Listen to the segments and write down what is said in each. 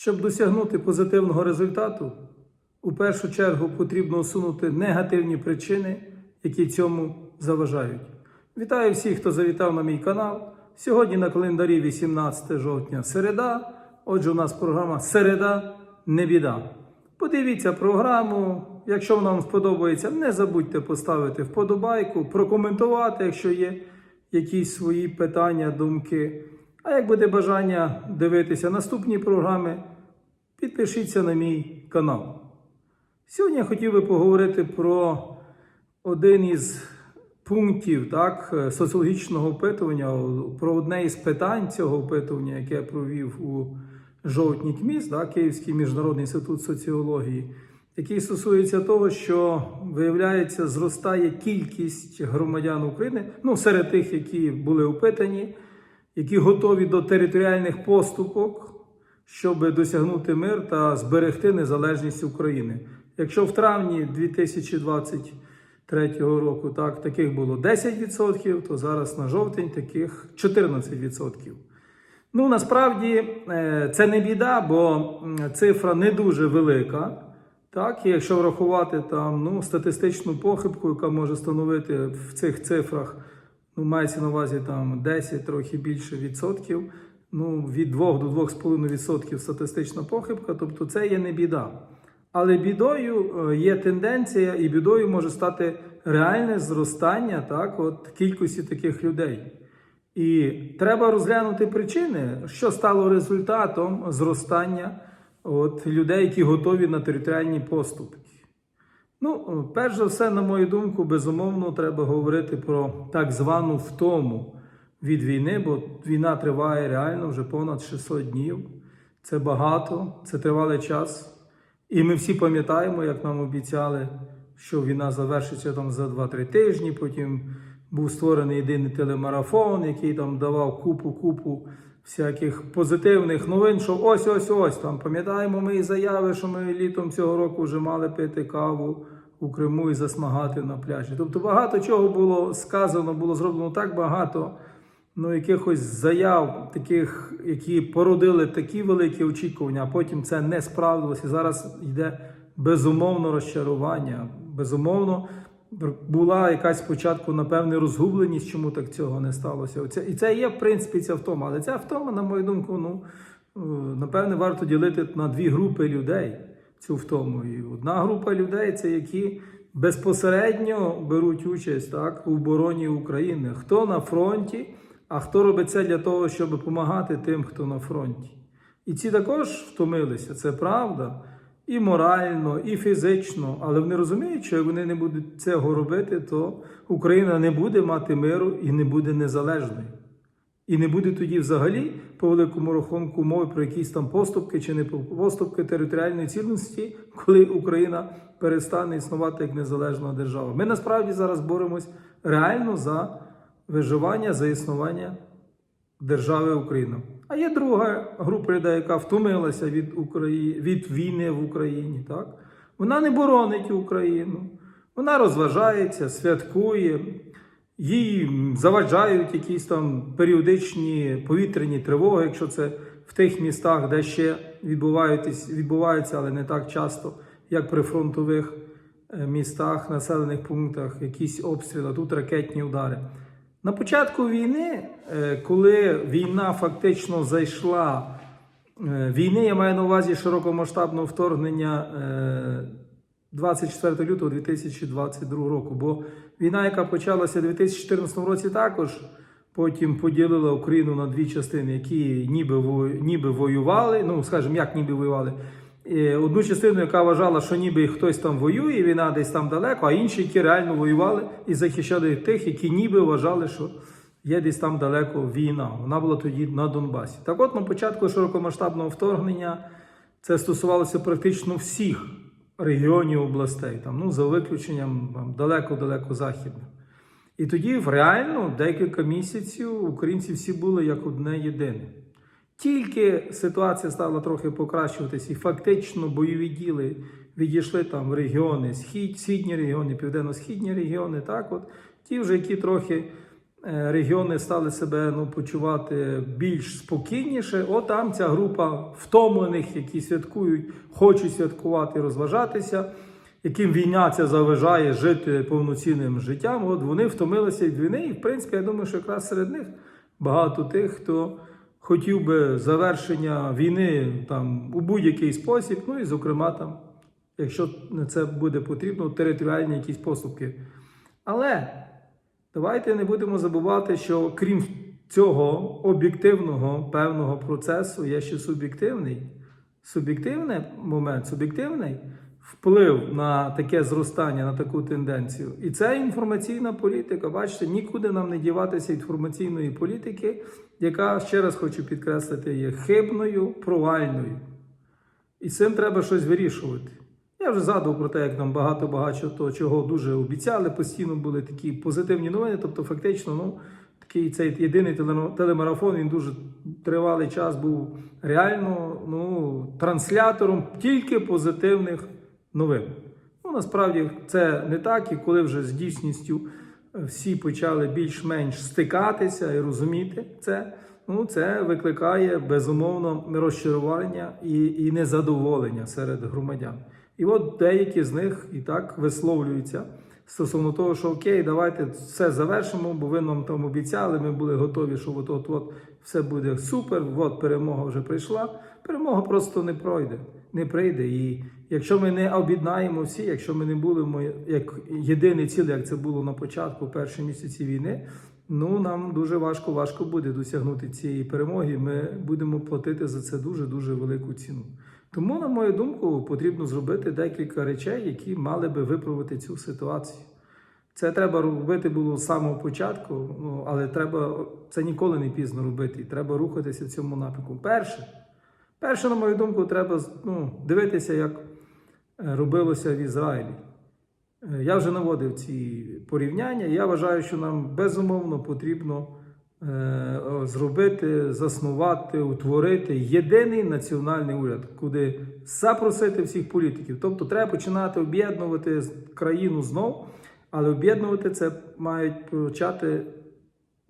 Щоб досягнути позитивного результату, у першу чергу потрібно усунути негативні причини, які цьому заважають. Вітаю всіх, хто завітав на мій канал. Сьогодні на календарі 18 жовтня середа. Отже, у нас програма Середа не біда. Подивіться програму. Якщо вона вам сподобається, не забудьте поставити вподобайку, прокоментувати, якщо є якісь свої питання, думки. А як буде бажання дивитися наступні програми, підпишіться на мій канал. Сьогодні я хотів би поговорити про один із пунктів так, соціологічного опитування, про одне із питань цього опитування, яке я провів у жовтні КМІС, так, Київський міжнародний інститут соціології, який стосується того, що виявляється, зростає кількість громадян України, ну серед тих, які були опитані, які готові до територіальних поступок, щоб досягнути мир та зберегти незалежність України. Якщо в травні 2023 року так, таких було 10%, то зараз на жовтень таких 14%. Ну, насправді е, це не біда, бо цифра не дуже велика. Так, і якщо врахувати там ну, статистичну похибку, яка може становити в цих цифрах, ну, мається на увазі там 10, трохи більше відсотків, ну, від 2 до 2,5 відсотків статистична похибка, тобто це є не біда. Але бідою е, є тенденція, і бідою може стати реальне зростання так, от, кількості таких людей. І треба розглянути причини, що стало результатом зростання от, людей, які готові на територіальні поступки. Ну, перш за все, на мою думку, безумовно, треба говорити про так звану втому від війни, бо війна триває реально вже понад 600 днів. Це багато, це тривалий час. І ми всі пам'ятаємо, як нам обіцяли, що війна завершиться там за 2-3 тижні. Потім був створений єдиний телемарафон, який там давав купу-купу всяких позитивних новин, що ось ось ось там пам'ятаємо ми і заяви, що ми літом цього року вже мали пити каву у Криму і засмагати на пляжі. Тобто багато чого було сказано, було зроблено так багато. Ну, якихось заяв, таких, які породили такі великі очікування, а потім це не справдилося. І зараз йде безумовно розчарування. Безумовно, була якась спочатку, напевне, розгубленість, чому так цього не сталося. І це є, в принципі, ця втома. Але ця втома, на мою думку, ну, е, напевне, варто ділити на дві групи людей цю втому. І одна група людей це які безпосередньо беруть участь так, у обороні України. Хто на фронті, а хто робить це для того, щоб допомагати тим, хто на фронті. І ці також втомилися, це правда. І морально, і фізично, але вони розуміють, що як вони не будуть цього робити, то Україна не буде мати миру і не буде незалежною. І не буде тоді взагалі, по великому рахунку, мови про якісь там поступки чи не поступки територіальної цілісності, коли Україна перестане існувати як незалежна держава. Ми насправді зараз боремось реально за виживання, за існування держави Україна. А є друга група людей, яка втомилася від Украї... від війни в Україні. Так? Вона не боронить Україну, вона розважається, святкує, їй заважають якісь там періодичні повітряні тривоги, якщо це в тих містах, де ще відбуваються, але не так часто, як при фронтових е, містах, населених пунктах, якісь обстріли, тут ракетні удари. На початку війни, е, коли війна фактично зайшла, е, війни я маю на увазі широкомасштабного вторгнення е, 24 лютого 2022 року, бо війна, яка почалася у 2014 році, також потім поділила Україну на дві частини, які ніби, ніби воювали, ну скажімо, як ніби воювали. Одну частину, яка вважала, що ніби хтось там воює, війна десь там далеко, а інші, які реально воювали і захищали тих, які ніби вважали, що є десь там далеко війна. Вона була тоді на Донбасі. Так от на початку широкомасштабного вторгнення це стосувалося практично всіх регіонів областей, там, ну, за виключенням далеко-далеко західних. І тоді реально декілька місяців українці всі були як одне єдине. Тільки ситуація стала трохи покращуватись, і фактично бойові діли відійшли там в регіони, схід, східні регіони, південно-східні регіони. Так, от ті вже, які трохи е, регіони стали себе ну, почувати більш спокійніше, от там ця група втомлених, які святкують, хочуть святкувати, розважатися, яким війна ця заважає жити повноцінним життям. От вони втомилися від війни, і в принципі, я думаю, що якраз серед них багато тих, хто хотів би завершення війни там у будь-який спосіб, ну і зокрема там, якщо це буде потрібно, територіальні якісь поступки. Але давайте не будемо забувати, що крім цього об'єктивного певного процесу є ще суб'єктивний. Суб'єктивний момент, суб'єктивний вплив на таке зростання, на таку тенденцію. І це інформаційна політика. Бачите, нікуди нам не діватися інформаційної політики, яка, ще раз хочу підкреслити, є хибною, провальною. І з цим треба щось вирішувати. Я вже згадував про те, як нам багато-багато того, чого дуже обіцяли. Постійно були такі позитивні новини. Тобто, фактично, ну, такий цей єдиний телемарафон він дуже тривалий час був реально ну, транслятором тільки позитивних новин. Ну, насправді це не так, і коли вже з дійсністю е, всі почали більш-менш стикатися і розуміти це. Ну, це викликає безумовно розчарування і, і незадоволення серед громадян. І от деякі з них і так висловлюються стосовно того, що окей, давайте все завершимо, бо ви нам там обіцяли, ми були готові, що от от от все буде супер. От перемога вже прийшла. Перемога просто не пройде, не прийде. І якщо ми не об'єднаємо всі, якщо ми не будемо як єдине ціле, як це було на початку перші місяці війни. Ну, нам дуже важко, важко буде досягнути цієї перемоги. Ми будемо платити за це дуже дуже велику ціну. Тому, на мою думку, потрібно зробити декілька речей, які мали би виправити цю ситуацію. Це треба робити було з самого початку, ну, але треба це ніколи не пізно робити. Треба рухатися в цьому напрямку. Перше, перше, на мою думку, треба ну, дивитися, як робилося в Ізраїлі. Е, Я вже наводив ці порівняння. Я вважаю, що нам безумовно потрібно е, зробити, заснувати, утворити єдиний національний уряд, куди запросити всіх політиків. Тобто треба починати об'єднувати країну знов, але об'єднувати це мають почати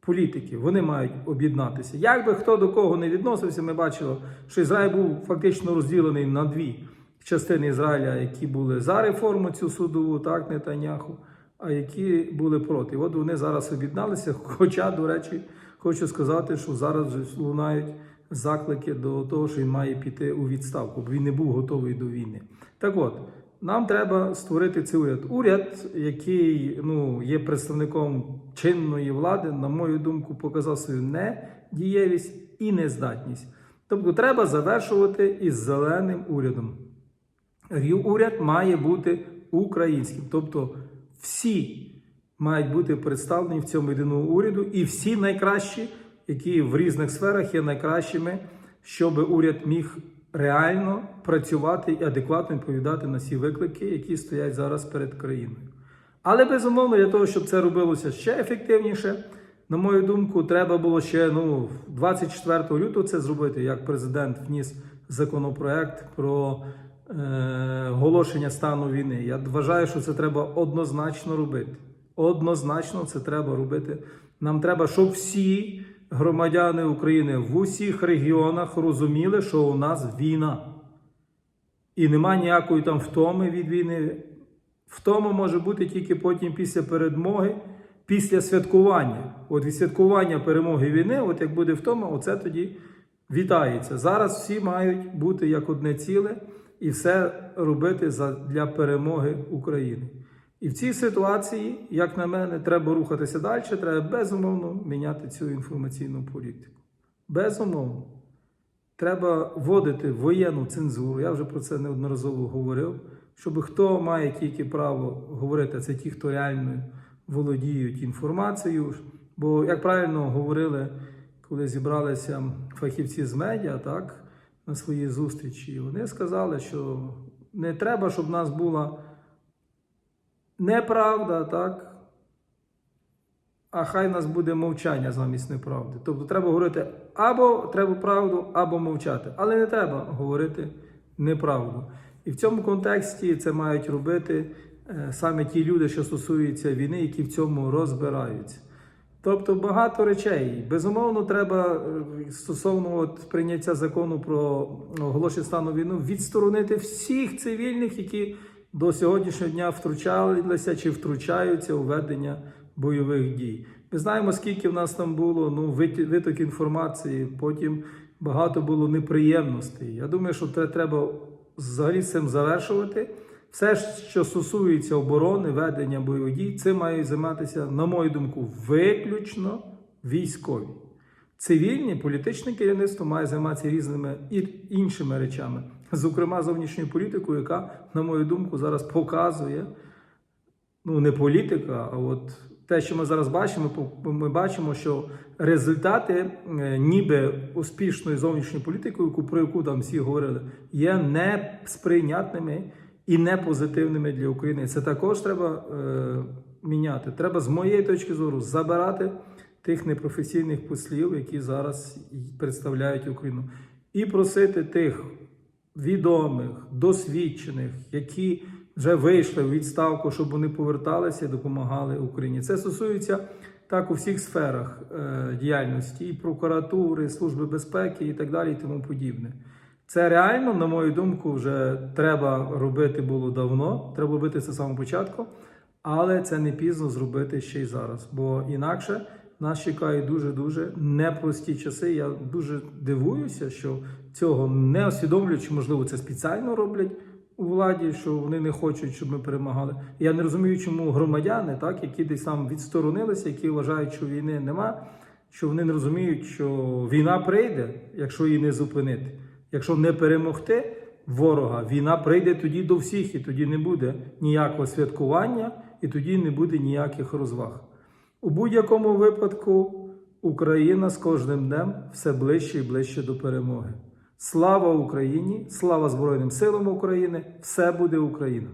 політики. Вони мають об'єднатися. Як би хто до кого не відносився, ми бачили, що Ізраїль був фактично розділений на дві частини Ізраїля, які були за реформу цю судову, так, Нетаняху, а які були проти. От вони зараз об'єдналися. Хоча, до речі, хочу сказати, що зараз лунають заклики до того, що він має піти у відставку, бо він не був готовий до війни. Так от. Нам треба створити цей уряд. Уряд, який ну, є представником чинної влади, на мою думку, показав свою недієвість і нездатність. Тобто треба завершувати із зеленим урядом. Уряд має бути українським. Тобто всі мають бути представлені в цьому єдиному уряду, і всі найкращі, які в різних сферах є найкращими, щоб уряд міг реально працювати і адекватно відповідати на всі виклики, які стоять зараз перед країною. Але безумовно, для того, щоб це робилося ще ефективніше, на мою думку, треба було ще ну, 24 лютого це зробити, як президент вніс законопроект про оголошення стану війни. Я вважаю, що це треба однозначно робити. Однозначно це треба робити. Нам треба, щоб всі громадяни України в усіх регіонах розуміли, що у нас війна. І нема ніякої там втоми від війни. Втома може бути тільки потім після перемоги, після святкування. От від святкування перемоги війни, от як буде втома, оце тоді вітається. Зараз всі мають бути як одне ціле і все робити для перемоги України. І в цій ситуації, як на мене, треба рухатися далі, треба безумовно міняти цю інформаційну політику. Безумовно. Треба вводити воєнну цензуру. Я вже про це неодноразово говорив. Щоб хто має тільки право говорити, це ті, хто реально володіють інформацією. Бо, як правильно говорили, коли зібралися фахівці з медіа, так, на своїй зустрічі, вони сказали, що не треба, щоб в нас була неправда, так? А хай нас буде мовчання замість неправди. Тобто треба говорити або треба правду, або мовчати. Але не треба говорити неправду. І в цьому контексті це мають робити е, саме ті люди, що стосуються війни, які в цьому розбираються. Тобто багато речей. Безумовно, треба е, стосовно от прийняття закону про оголошення стану війну відсторонити всіх цивільних, які до сьогоднішнього дня втручалися чи втручаються у ведення бойових дій. Ми знаємо, скільки в нас там було ну, виток інформації, потім багато було неприємностей. Я думаю, що це треба взагалі цим завершувати. Все, що стосується оборони, ведення бойових дій, цим мають займатися, на мою думку, виключно військові. Цивільні політичне керівництво має займатися різними і іншими речами, зокрема зовнішньою політикою, яка, на мою думку, зараз показує ну не політика, а от те, що ми зараз бачимо, ми бачимо, що результати е, ніби успішної зовнішньої політики, про яку там всі говорили, є несприйнятними і не позитивними для України. Це також треба е, міняти. Треба з моєї точки зору забирати тих непрофесійних послів, які зараз представляють Україну, і просити тих відомих, досвідчених, які вже вийшли в відставку, щоб вони поверталися і допомагали Україні. Це стосується так у всіх сферах е, діяльності, і прокуратури, служби безпеки і так далі, і тому подібне. Це реально, на мою думку, вже треба робити було давно. Треба робити це з самого початку, але це не пізно зробити ще й зараз. Бо інакше нас чекають дуже дуже непрості часи. Я дуже дивуюся, що цього не усвідомлюючи, можливо, це спеціально роблять у владі, що вони не хочуть, щоб ми перемагали. Я не розумію, чому громадяни, так, які десь там відсторонилися, які вважають, що війни нема, що вони не розуміють, що війна прийде, якщо її не зупинити. Якщо не перемогти ворога, війна прийде тоді до всіх, і тоді не буде ніякого святкування, і тоді не буде ніяких розваг. У будь-якому випадку Україна з кожним днем все ближче і ближче до перемоги. Слава Україні! Слава Збройним силам України! Все буде Україна!